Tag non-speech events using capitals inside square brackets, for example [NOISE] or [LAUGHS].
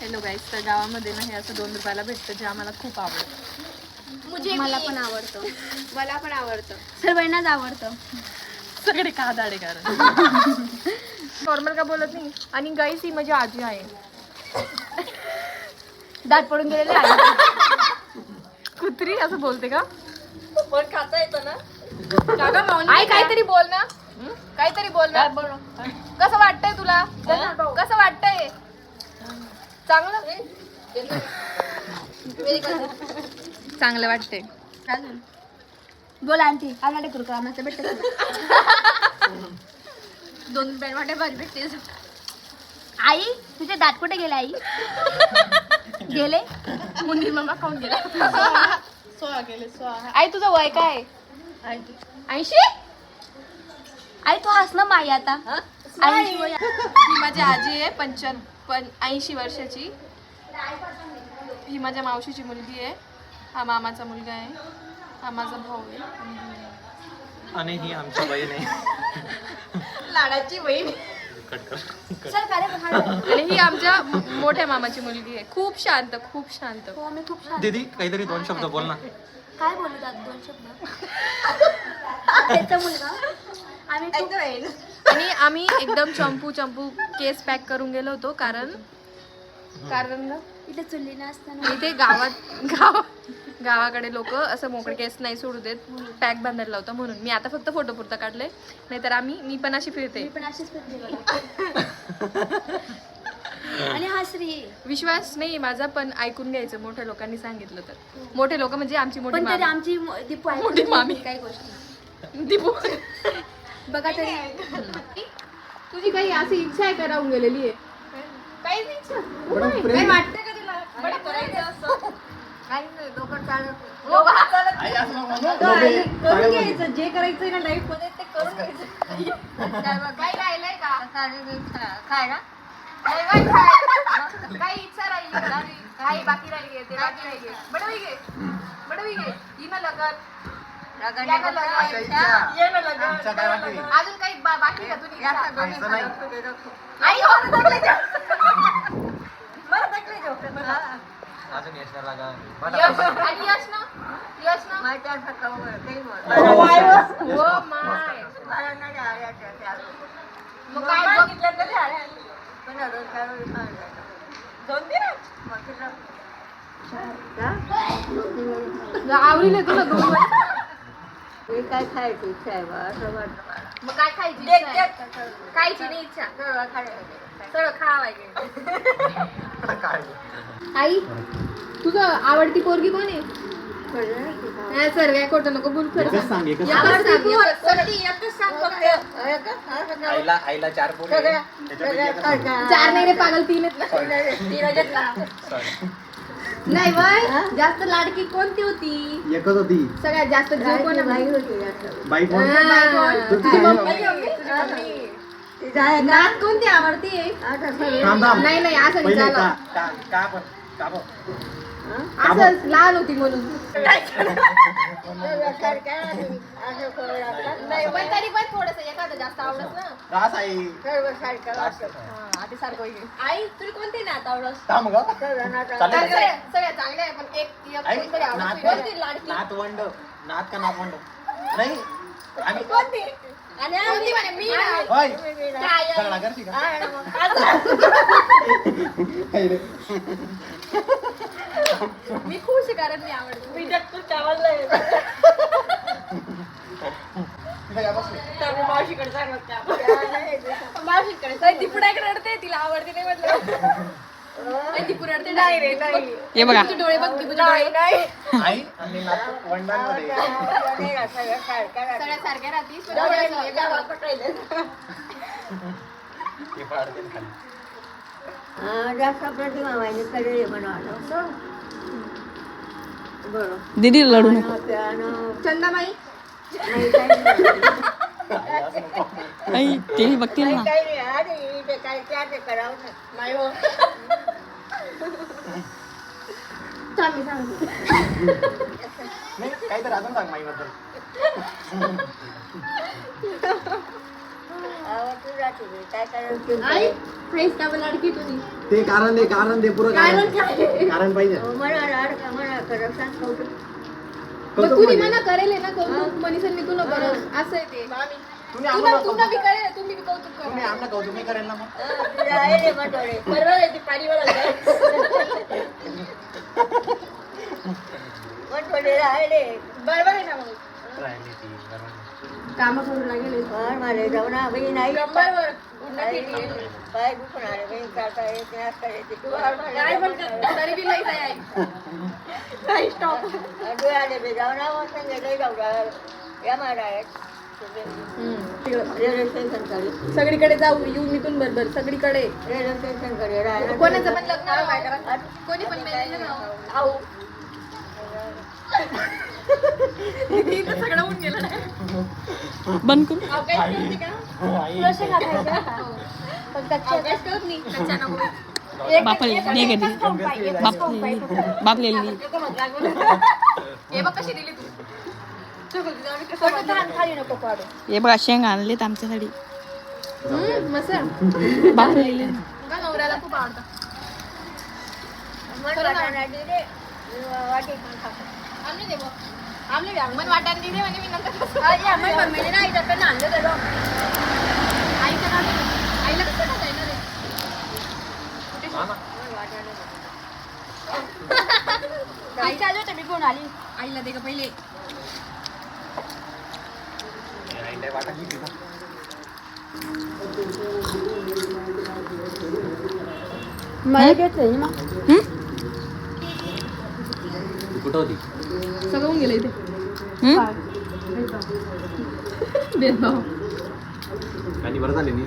Hello गाईस तर गावामध्ये ना हे असं दोन रुपयाला भेटतं जे आम्हाला खूप आवडतं. मुझे मला पण आवडतं. मला पण आवडतं. सर्वांनाच आवडतं. सगळे का दाडे कारण? नॉर्मल का बोलत नाही? आणि गाईस ही माझी आजी आहे. दात पडून गेलेले आहे. कुत्री असं बोलते का? पण खाता येतं ना. काका माऊली आई काहीतरी बोल ना. काहीतरी बोल ना. कसं वाटतंय तुला? कसं वाटतंय? चांगलं चांगलं वाटतंय. अजून बोला आंटी आम्हाला करू का आम्हाला भेटत दोन बँड वाटे भाजी भेटते आई तुझे दात कुठे गेले आई? गेले? मुंडी मामा खाऊन गेला. सोळा गेले सोळा. आई तुझं वय काय? ऐंशी. आई तू हस ना माई आता. ऐंशी वय माझी आजी आहे पंच्याण्णव पण ऐंशी वर्षाची. ही माझ्या मावशीची मुलगी आहे. हा मामाचा मुलगा आहे. हा माझा भाऊ आहे. आणि ही आमची बहीण आहे. लाडाची बहीण. आणि ही आमच्या मो- मोठ्या मामाची मुलगी आहे. खूप शांत खूप शांत. हो आम्ही खूप छान दीदी काहीतरी दोन शब्द बोल ना. काय बोलू दात दोन शब्द? त्याचा मुलगा. आम्ही खूप आणि आम्ही एकदम चंपू चंपू केस पॅक करून गेलो होतो कारण कारण ना इथे चुली असताना इथे गावात गाव गावाकडे लोक असं मोकळे केस नाही सोडू देत. पॅक बांधायला लावतं म्हणून. मी आता फक्त फोटो पुरता काढले. नाहीतर आम्ही मी पण अशी फिरते. मी पण अशीच फिरते बघा. आणि हा श्री विश्वास नाही माझा पण ऐकून घ्यायचं. मोठ्या लोकांनी सांगितलं तर. मोठे लोक म्हणजे आमची मोठी पण तरी मामी. आमची म- दीपू आहे. मोठी मामी. काही गोष्टी दीपू. बघा तरी. तुझी काही अशी इच्छा आहे का राहून गेलेली आहे? काहीच इच्छा काही वाटतं का करायचं असं. काही नाही डोकं चालत. करून घ्यायचं जे करायचंय ना लाईफमध्ये ते करून घ्यायचं. काही राहिलंय का? काय ना. काही इच्छा राहिली का? अरे, काही बाकी राहिली ते बाकी राहिली बडवी घे. बडवी घे. ही ना लगन या ना. ये. आमच्या काय बाकी? अजून काही बा- बाकी का तुझी इच्छा? आई हो ते. [LAUGHS] अजून यशला लागा आणि यश ना? यश ना. हो [LAUGHS] माय. मग काय तरी. दोन तिला- आवडील तुला दोन वर्ष. काय खायची इच्छा आहे बा? असं वाटतं. मग काय खायची देख, इच्छा आहे? देख. खायची नाही इच्छा खावायचे काय आई तुझं आवडती पोरगी कोण आहे? नाही सर काय खोटं नको बोल खरं एकच सांग. सांग एकच एकच सांग. सांग, एकच सांग. एकच सांग फक्त. हे का? असं का? आईला आईला चार पोरी आहे. त्याच्यापैकी एकच. चार नाही रे पागल तीन आहेत ना. तिला घेतला. Sorry. नाही वय जास्त लाडकी कोणती होती? एकच होती. सगळ्यात जास्त जीव कोण बाई होती जास्त. बाई कोण? हा. तुझी मम्मी. ती जाय- नात कोणती आवडती? थांब थांब. नाही नाही असं नाही पहिले का चालत. का का पण का पण. असं लहान होती म्हणून. पण तरी पण थोडस एखादं जास्त आवडत ना. रास आई. हा, आधी सारखं होईल. आई तुला कोणती नात आवडत? थांब ग. चालेल. सगळ्या सगळ्या चांगल्या आहे पण एक एक आई, कोणतरी आवडत नात- नातवंड. नात का नातवंड? नाही. आम्ही कोणती आणि कोणती म्हणे मी. होय करते का आहे. काय रे? मी खुश आहे कारण मी आवडते मी जगतो चावललंय. तिथं काय बसली? तर मी मावशीकडे ती पुढे रडते तिला आवडते नाही म्हटलं नाही, रे नाही. हे बघा. डोळे बघ तुझे आई आणि सगळं. सगळ्या सारख्या पडते खाली. हा, जास्त प्रतिमा. बरं. दीदी लढू आणि त्यानं- चंदाबाई. नाही, काही नाही. आई ते बघतील ना काही नाही. अरे, इथे काय त्या ते करावं ना. नाही हो थांब मी सांगते नाही काहीतरी अजून सांग माईबद्दल आवडतं जाते मी. काय करायचं ते आई करेन. हायस का मला अडकी तुम्ही ते कारण दे कारण दे पुरं कारण काय कारण पाहिजे कौतुक मग. मला करेल ना कौतुक? असं आहे ते. तुम्ही तुला आम्हाला तुला कौतुक बी करेल तुम्ही बी कौतुक तुम्ही करा आम्हाला कौतुक नाही करेल ना मग तुझ्या आहे रे म्हणतोडे बरोबर आहे ती पाणी म्हणतोडे [LAUGHS] राहिले बरोबर आहे ना मग? काम पण मला जाऊन कंबरवर उन्हात येते. पाय दुखून आले बहीण काढता येते नाचता येते तू काय पण कर, तरी बी लई आहे काही स्टॉप डोळे आले बे जाऊन मग सांगे लई जाऊ या मारा सगळीकडे जाऊ येऊ मिथून बरोबर सगळीकडे कोणाचं पण लग्न? कोणी पण सगळं गेलं. बंद करू? अवकाश शेंगा दे बापले बापले हे बघा आणलेत आमच्यासाठी. बापले नवऱ्याला खूप आवडतं मन वाटाणा दिले वाटी पण खातो आमने दे बघ. आमने द्या. मन वाटायला दिले म्हणे मी नंतर माझ्या मम्मीने नाही तर पण आणलं त्याला आईचं नाव दे. आईला कसं खाता आहे? आई चालू होते मी कोण आली आईला दे का पहिले मला घेतलंय ना कुठं होती सगळं होऊन गेलं इथे. हम्म? भेदभाव आणि बरं झाले नाही